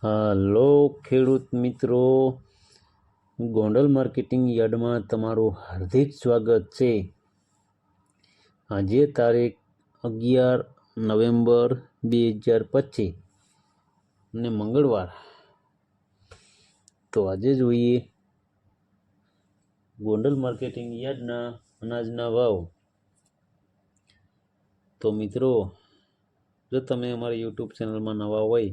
હાલો ખેડૂત મિત્રો, ગોંડલ માર્કેટિંગ યાર્ડમાં તમારું હાર્દિક સ્વાગત છે. આજે તારીખ અગિયાર નવેમ્બર બે હજાર પચીસ ને મંગળવાર. તો આજે જોઈએ ગોંડલ માર્કેટિંગ યાર્ડના અનાજના ભાવ. તો મિત્રો, જો તમે અમારી યુટ્યુબ ચેનલમાં નવા હોય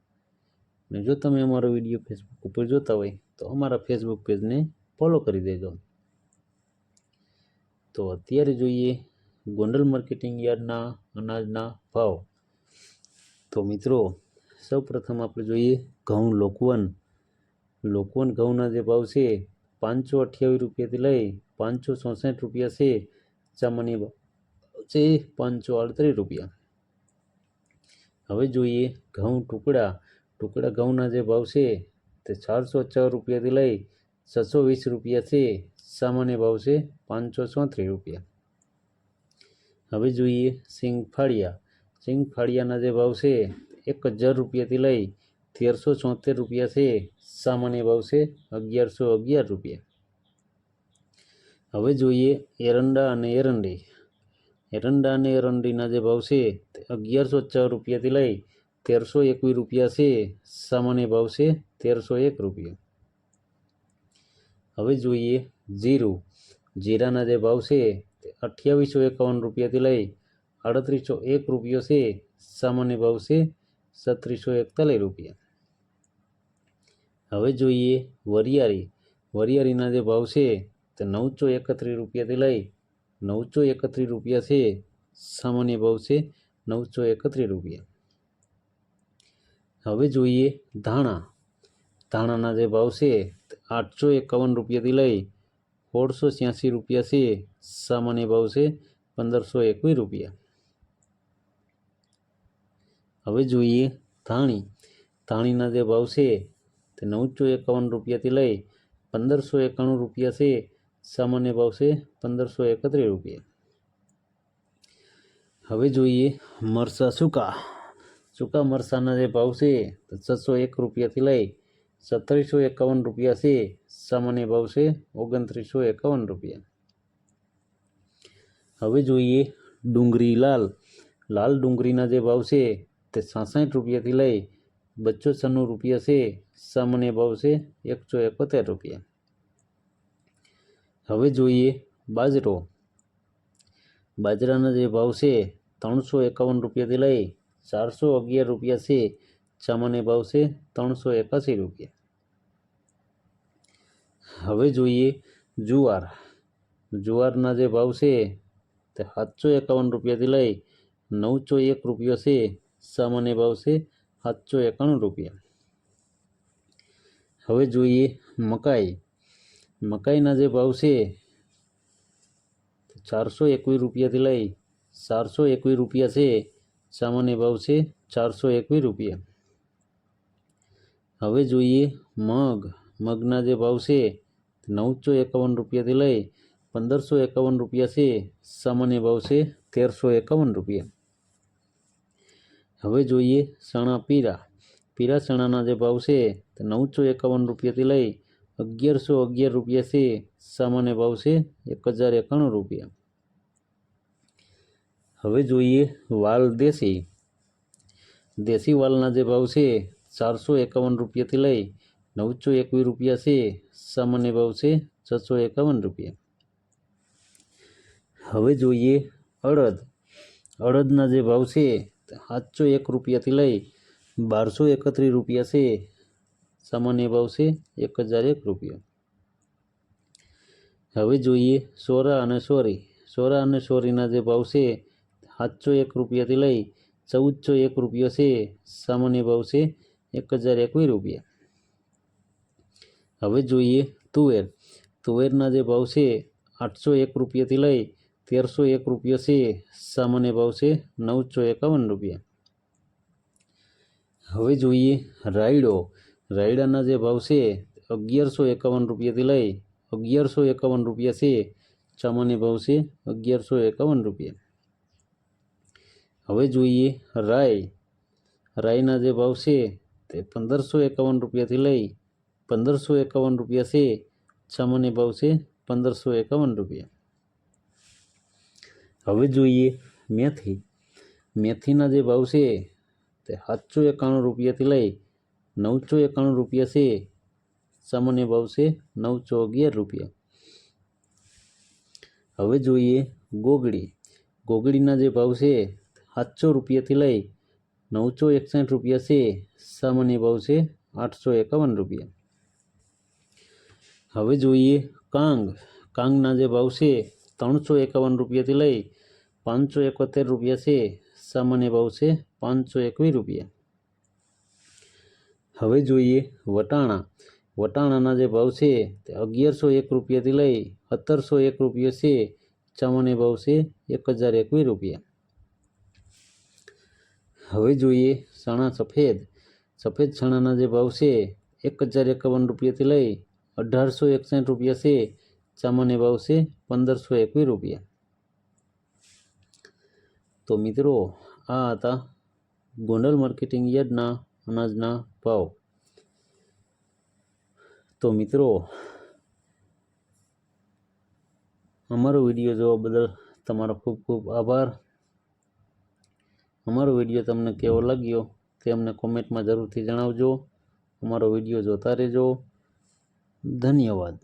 અને જો તમે અમારો વીડિયો ફેસબુક ઉપર જોતા હોય, તો અમારા ફેસબુક પેજને ફોલો કરી દેજો. તો અત્યારે જોઈએ ગોંડલ માર્કેટિંગ યાર્ડના અનાજના ભાવ. તો મિત્રો સૌ પ્રથમ આપણે જોઈએ ઘઉં લોકવન. લોકવન ઘઉંના જે ભાવ છે, પાંચસો અઠ્યાવીસ રૂપિયાથી લઈ પાંચસો ચોસઠ રૂપિયા છે. સામાન્ય છે પાંચસો અડત્રીસ રૂપિયા. હવે જોઈએ ઘઉં ટુકડા. ટુકડા ઘઉંના જે ભાવ છે તે ચારસો ચાર રૂપિયાથી લઈ છસો વીસ રૂપિયા છે સામાન્ય ભાવ છે પાંચસો ચોત્રીસ રૂપિયા. હવે જોઈએ સિંગ ફાળિયા સિંગ ફાળિયાના જે ભાવ છે એક હજાર રૂપિયાથી લઈ તેરસો ચોતેર રૂપિયા છે સામાન્ય ભાવ છે અગિયારસો અગિયાર રૂપિયા. હવે જોઈએ એરંડા અને એરંડી. એરંડા અને એરંડીના જે ભાવ છે તે અગિયારસો ચાર રૂપિયાથી લઈ તેરસો એકવીસ રૂપિયા છે, સામાન્ય ભાવ છે તેરસો એક રૂપિયા. હવે જોઈએ જીરું. જીરાના જે ભાવ છે તે અઠ્યાવીસો એકાવન રૂપિયાથી લઈ આડત્રીસો એક રૂપિયો છે, સામાન્ય ભાવ છે સત્રીસો એકતાલીસ રૂપિયા. હવે જોઈએ વરિયાળી. વરિયાળીના જે ભાવ છે તે નવસો એકત્રીસ રૂપિયાથી લઈ નવસો એકત્રીસ રૂપિયા છે, સામાન્ય ભાવ છે નવસો એકત્રીસ રૂપિયા. હવે જોઈએ ધાણા. ધાણાના જે ભાવ છે આઠસો એકાવન રૂપિયાથી લઈ સોળસો છ્યાસી રૂપિયા છે. સામાન્ય ભાવ છે પંદરસો એકવીસ રૂપિયા. હવે જોઈએ ધાણી. ધાણીના જે ભાવ છે તે નવસો એકાવન રૂપિયાથી લઈ પંદરસો એકાણું રૂપિયા છે. સામાન્ય ભાવ છે પંદરસો એકત્રીસ રૂપિયા. હવે જોઈએ મરસા સૂકા. સૂકા મરસાના જે ભાવ છે, તો છસો એક રૂપિયાથી લઈ સત્તરીસો એકાવન રૂપિયા છે, સામાન્ય ભાવ છે ઓગણત્રીસો એકાવન રૂપિયા. હવે જોઈએ ડુંગળી લાલ. લાલ ડુંગળીના જે ભાવ છે, તે સાસઠ રૂપિયાથી લઈ બચ્ચો છન્નું રૂપિયા છે, સામાન્ય ભાવ છે એકસો એકોતેર રૂપિયા. હવે જોઈએ બાજરો. બાજરાના જે ભાવ છે, ત્રણસો એકાવન રૂપિયાથી લઈ ચારસો અગિયાર રૂપિયા છે સામાન્ય ભાવ છે ત્રણસો એકાસી રૂપિયા. હવે જોઈએ જુવાર. જુવારના જે ભાવ છે તે સાતસો એકાવન રૂપિયાથી લઈ નવસો એક રૂપિયો છે સામાન્ય ભાવ છે સાતસો એકાણું રૂપિયા. હવે જોઈએ મકાઈ. મકાઈના જે ભાવ છે ચારસો એકવીસ રૂપિયાથી લઈ ચારસો એકવીસ રૂપિયા છે સામાન્ય ભાવ છે ચારસો એકવીસ રૂપિયા. હવે જોઈએ મગ. મગના જે ભાવ છે નવસો એકાવન રૂપિયાથી લઈ પંદરસો એકાવન રૂપિયા છે. સામાન્ય ભાવ છે તેરસો એકાવન રૂપિયા. હવે જોઈએ ચણા પીરા. પીરા ચણાના જે ભાવ છે તે નવસો એકાવન રૂપિયાથી લઈ અગિયારસો અગિયાર રૂપિયા છે. સામાન્ય ભાવ છે એક હજાર એકાણું રૂપિયા. હવે જોઈએ વાલ દેશી. દેશી વાલના જે ભાવ છે, ચારસો એકાવન રૂપિયાથી લઈ નવસો એકવીસ રૂપિયા છે. સામાન્ય ભાવ છે, છસો એકાવન રૂપિયા. હવે જોઈએ અડદ. અડદના જે ભાવ છે, સાતસો એક રૂપિયાથી લઈ બારસો એકત્રીસ રૂપિયા છે. સામાન્ય ભાવ છે, એક હજાર એક રૂપિયા. હવે જોઈએ સોરા અને સોરી. સોરા અને સોરીના જે ભાવ છે સાતસો એક રૂપિયાથી લઈ ચૌદસો એક રૂપિયો છે. સામાન્ય ભાવ છે એક હજાર એકવીસ રૂપિયા. હવે જોઈએ તુવેર. તુવેરના જે ભાવ છે આઠસો એક રૂપિયાથી લઈ તેરસો એક રૂપિયો છે. સામાન્ય ભાવ છે નવસો એકાવન રૂપિયા. હવે જોઈએ રાયડો. રાયડાના જે ભાવ છે અગિયારસો એકાવન રૂપિયાથી લઈ અગિયારસો એકાવન રૂપિયા છે. સામાન્ય ભાવ છે અગિયારસો એકાવન રૂપિયા. હવે જોઈએ રાય. રાયના જે ભાવ છે તે પંદરસો એકાવન રૂપિયાથી લઈ પંદરસો એકાવન રૂપિયા છે. સામાન્ય ભાવ છે પંદરસો એકાવન રૂપિયા. હવે જોઈએ મેથી. મેથીના જે ભાવ છે તે સાતસો એકાણું રૂપિયાથી લઈ નવસો એકાણું રૂપિયા છે. સામાન્ય ભાવ છે નવસો અગિયાર રૂપિયા. હવે જોઈએ ગોગડી. ગોગડીના જે ભાવ છે સાતસો રૂપિયાથી લઈ નવસો એકસઠ રૂપિયા છે. સામાન્ય ભાવ છે આઠસો એકાવન રૂપિયા. હવે જોઈએ કાંગ. કાંગના જે ભાવ છે ત્રણસો એકાવન રૂપિયાથી લઈ પાંચસો એકોતેર રૂપિયા છે. સામાન્ય ભાવ છે પાંચસો એકવીસ રૂપિયા. હવે જોઈએ વટાણા. વટાણાના જે ભાવ છે તે અગિયારસો એક રૂપિયાથી લઈ સત્તરસો એક રૂપિયા છે. સામાન્ય ભાવ છે એક હજાર એકવીસ રૂપિયા. હવે જોઈએ ચણા સફેદ. સફેદ ચણાના જે ભાવ છે, એક હજાર એકાવન રૂપિયાથી લઈ અઢારસો એકસઠ રૂપિયા છે. સામાન્ય ભાવ છે પંદરસો એકવીસ રૂપિયા. તો મિત્રો, આ હતા ગોંડલ માર્કેટિંગ યાર્ડના અનાજના ભાવ. તો મિત્રો, અમારો વીડિયો જોવા બદલ તમારો ખૂબ ખૂબ આભાર. અમારો વીડિયો તમને કેવો લાગ્યો તે અમને કોમેન્ટમાં જરૂરથી જણાવજો. અમારો વીડિયો જોતા રહેજો. ધન્યવાદ.